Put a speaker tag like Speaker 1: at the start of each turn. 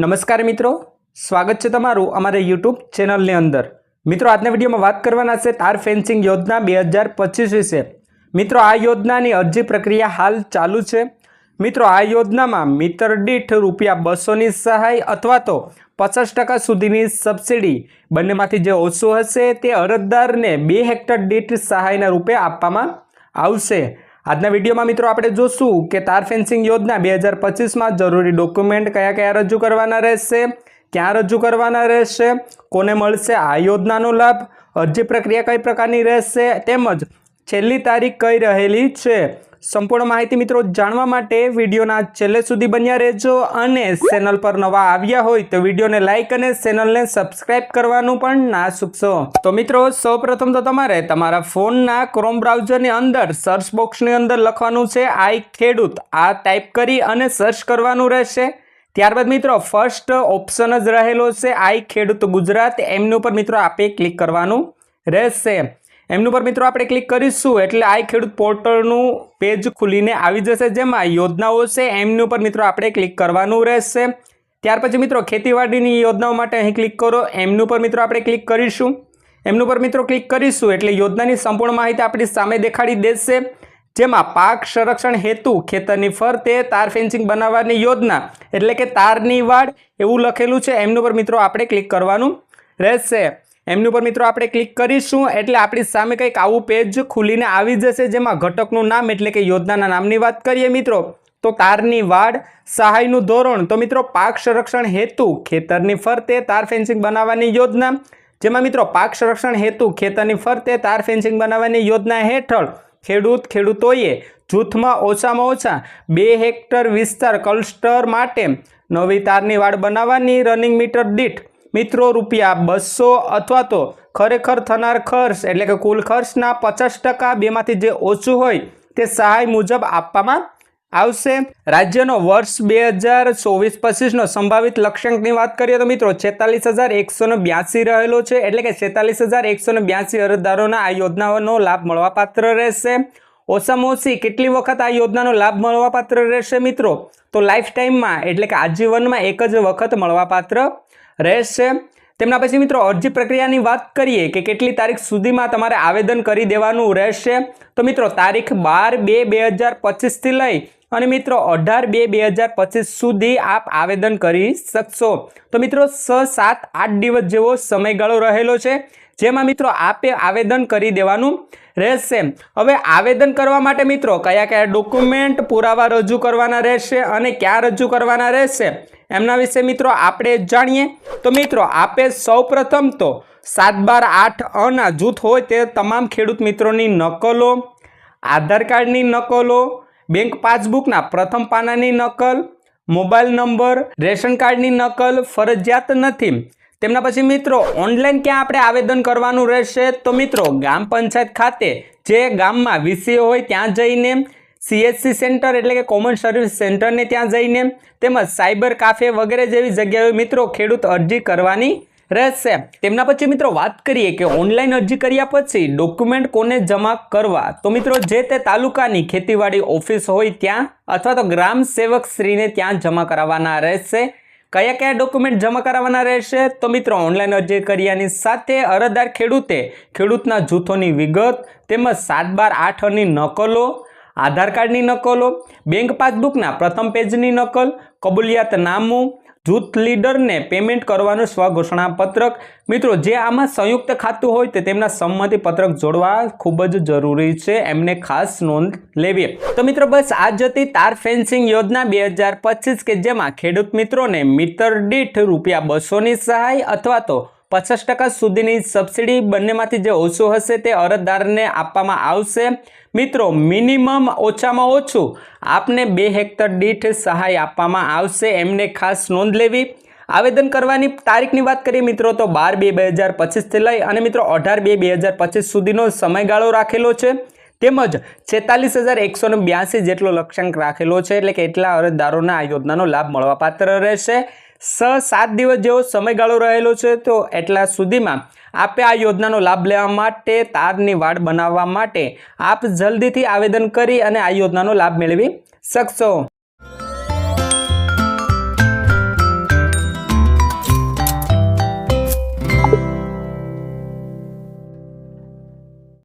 Speaker 1: નમસ્કાર મિત્રો, સ્વાગત છે તમારું અમારા યુટ્યુબ ચેનલની અંદર. મિત્રો, આજના વિડીયોમાં વાત કરવાના છે તાર ફેન્સિંગ યોજના બે હજાર પચીસ વિશે. મિત્રો, આ યોજનાની અરજી પ્રક્રિયા હાલ ચાલુ છે. મિત્રો, આ યોજનામાં મીટર દીઠ રૂપિયા બસોની સહાય અથવા તો પચાસ ટકા સુધીની સબસિડી બંનેમાંથી જે ઓછું હશે તે અરજદારને બે હેક્ટર દીઠ સહાયના રૂપે આપવામાં આવશે. આજના વિડીયોમાં મિત્રો આપણે જોશું કે તાર ફેન્સિંગ યોજના બે હજાર પચીસમાં જરૂરી ડોક્યુમેન્ટ કયા કયા રજૂ કરવાના રહેશે, ક્યાં રજૂ કરવાના રહેશે, કોને મળશે, આ યોજનાનો લાભ, અરજી પ્રક્રિયા કઈ પ્રકારની રહેશે, તેમજ છેલ્લી તારીખ કઈ રહેલી છે સંપૂર્ણ માહિતી મિત્રો જાણવા માટે વિડીયોના છેલ્લે સુધી બન્યા રહેજો અને ચેનલ પર નવા આવ્યા હોય તો વિડીયોને લાઇક અને ચેનલને સબસ્ક્રાઇબ કરવાનું પણ ના ચૂકશો તો મિત્રો, સૌપ્રથમ તો તમારે તમારા ફોનના ક્રોમ બ્રાઉઝરની અંદર સર્ચ બોક્સની અંદર લખવાનું છે આઈ ખેડૂત. આ ટાઈપ કરી અને સર્ચ કરવાનું રહેશે. ત્યારબાદ મિત્રો ફર્સ્ટ ઓપ્શન જ રહેલો છે આઈ ખેડૂત ગુજરાત. એમની ઉપર મિત્રો આપે ક્લિક કરવાનું રહેશે. એમની ઉપર મિત્રો આપણે ક્લિક કરીશું એટલે આ ખેડૂત પોર્ટલનું પેજ ખુલીને આવી જશે જેમાં યોજનાઓ છે, એમની ઉપર મિત્રો આપણે ક્લિક કરવાનું રહેશે. ત્યાર પછી મિત્રો ખેતીવાડીની યોજનાઓ માટે અહીં ક્લિક કરો, એમની ઉપર મિત્રો આપણે ક્લિક કરીશું. એમનું ઉપર મિત્રો ક્લિક કરીશું એટલે યોજનાની સંપૂર્ણ માહિતી આપણી સામે દેખાડી દેશે. જેમાં પાક સંરક્ષણ હેતુ, ખેતરની ફરતે તાર ફેન્સિંગ બનાવવાની યોજના, એટલે કે તારની વાડ, એવું લખેલું છે. એમનું પર મિત્રો આપણે ક્લિક કરવાનું રહેશે. એમની ઉપર મિત્રો આપણે ક્લિક કરીશું, એટલે આપણી સામે કંઈક આવું પેજ ખુલીને આવી જશે, જેમાં ઘટકનું નામ એટલે કે યોજનાના નામની વાત કરીએ મિત્રો. તો તારની વાડ, સહાયનું ધોરણ. તો મિત્રો, પાક સંરક્ષણ હેતુ, ખેતરની ફરતે તાર ફેન્સિંગ બનાવવાની યોજના. જેમાં મિત્રો, પાક સંરક્ષણ હેતુ, ખેતરની ફરતે તાર ફેન્સિંગ બનાવવાની યોજના હેઠળ ખેડૂત ખેડૂતોએ જૂથમાં ઓછામાં ઓછા બે હેક્ટર વિસ્તાર ક્લસ્ટર માટે નવી તારની વાડ બનાવવાની રનિંગ મીટર દીઠ મિત્રો, રૂપિયા બસો અથવા તો ખરેખર થનાર ખર્ચ, એટલે કે કુલ ખર્ચના પચાસ ટકા બેમાંથી જે ઓછું હોય, તે સહાય મુજબ આપવામાં આવશે. રાજ્યનો વર્ષ બે હજાર ચોવીસ પચીસનો સંભવિત લક્ષ્યાંકની વાત કરીએ તો મિત્રો, છેતાલીસ હજાર એકસોને બ્યાસી રહેલો છે, એટલે કે છેતાલીસ હજાર એકસોને બ્યાસી અરજદારોના આ યોજનાઓનો લાભ મળવાપાત્ર રહેશે. ઓછામાં ઓછી કેટલી વખત આ યોજનાનો લાભ મળવાપાત્ર રહેશે મિત્રો? તો લાઈફ ટાઈમમાં એટલે કે આજીવનમાં એક જ વખત મળવાપાત્ર રહેશે. તેમના પછી મિત્રો, અરજી પ્રક્રિયાની વાત કરીએ કે કેટલી તારીખ સુધીમાં તમારે આવેદન કરી દેવાનું રહેશે. તો મિત્રો, તારીખ બાર બે બે હજાર પચીસથી લઈ અને મિત્રો, અઢાર બે બે હજાર પચીસ સુધી આપ આવેદન કરી શકશો. તો મિત્રો છ સાત આઠ દિવસ જેવો સમયગાળો રહેલો છે. જેમાં મિત્રો આપે આવેદન કરી દેવાનું રહેશે. હવે આવેદન કરવા માટે મિત્રો કયા કયા ડોક્યુમેન્ટ પુરાવા રજૂ કરવાના રહેશે અને ક્યાં રજૂ કરવાના રહેશે એમના વિશે મિત્રો આપણે જાણીએ. તો મિત્રો આપે સૌપ્રથમ તો સાત બાર આઠ અના જૂથ હોય તે તમામ ખેડૂત મિત્રોની નકલો, આધાર કાર્ડની નકલો, બેંક પાસબુકના પ્રથમ પાનાની નકલ, મોબાઈલ નંબર, રેશન કાર્ડની નકલ, ફરજિયાત નથી. તેમના પછી મિત્રો ઓનલાઈન ક્યાં આપણે આવેદન કરવાનું રહેશે? તો મિત્રો, ગ્રામ પંચાયત ખાતે જે ગામમાં વીસીઓ હોય ત્યાં જઈને સીએચસી સેન્ટર એટલે કે કોમન સર્વિસ સેન્ટરને ત્યાં જઈને, તેમજ સાયબર કાફે વગેરે જેવી જગ્યાએ મિત્રો ખેડૂત અરજી કરવાની રહેશે. તેમના પછી મિત્રો વાત કરીએ કે ઓનલાઈન અરજી કર્યા પછી ડોક્યુમેન્ટ કોને જમા કરવા? તો મિત્રો, જે તે તાલુકાની ખેતીવાડી ઓફિસ હોય ત્યાં અથવા તો ગ્રામ સેવક શ્રીને ત્યાં જમા કરાવવાના રહેશે. કયા કયા ડોક્યુમેન્ટ જમા કરાવવાના રહેશે? તો મિત્રો ઓનલાઈન અરજી કર્યાની સાથે અરજદાર ખેડૂતે ખેડૂતના જૂથોની વિગત તેમજ સાત બાર આઠની નકલો, આધાર કાર્ડની નકલો બેંક પાસબુકના પ્રથમ પેજની નકલ કબૂલિયાતનામું જૂથ લીડરને પેમેન્ટ કરવાનું સ્વઘોષણા પત્રક મિત્રો, જે આમાં સંયુક્ત ખાતું હોય તે તેમના સંમતિ પત્રક જોડવા ખૂબ જ જરૂરી છે. એમને ખાસ નોંધ લેવી. તો મિત્રો, બસ આ જતી તાર ફેન્સિંગ યોજના બે કે જેમાં ખેડૂત મિત્રોને મીટર દીઠ રૂપિયા બસોની સહાય અથવા તો પચાસ ટકા સુધીની સબસિડી બંનેમાંથી જે ઓછું હશે તે અરજદારને આપવામાં આવશે. મિત્રો, મિનિમમ ઓછામાં ઓછું આપને બે હેક્ટર દીઠ સહાય આપવામાં આવશે, એમને ખાસ નોંધ લેવી. આવેદન કરવાની તારીખની વાત કરીએ મિત્રો, તો બાર બે બે હજાર પચીસથી લઈ અને મિત્રો, અઢાર બે બે હજાર પચીસ સુધીનો સમયગાળો રાખેલો છે. તેમજ છેતાલીસ હજાર એકસોને બ્યાસી જેટલો લક્ષ્યાંક રાખેલો છે, એટલે કે એટલા અરજદારોને આ યોજનાનો લાભ મળવાપાત્ર રહેશે. છ સાત દિવસ જેવો સમયગાળો રહેલો છે, તો એટલા સુધીમાં આપે આ યોજનાનો લાભ લેવા માટે તારની વાડ બનાવવા માટે આપ જલ્દીથી આવેદન કરી અને આ યોજનાનો લાભ મેળવી શકશો.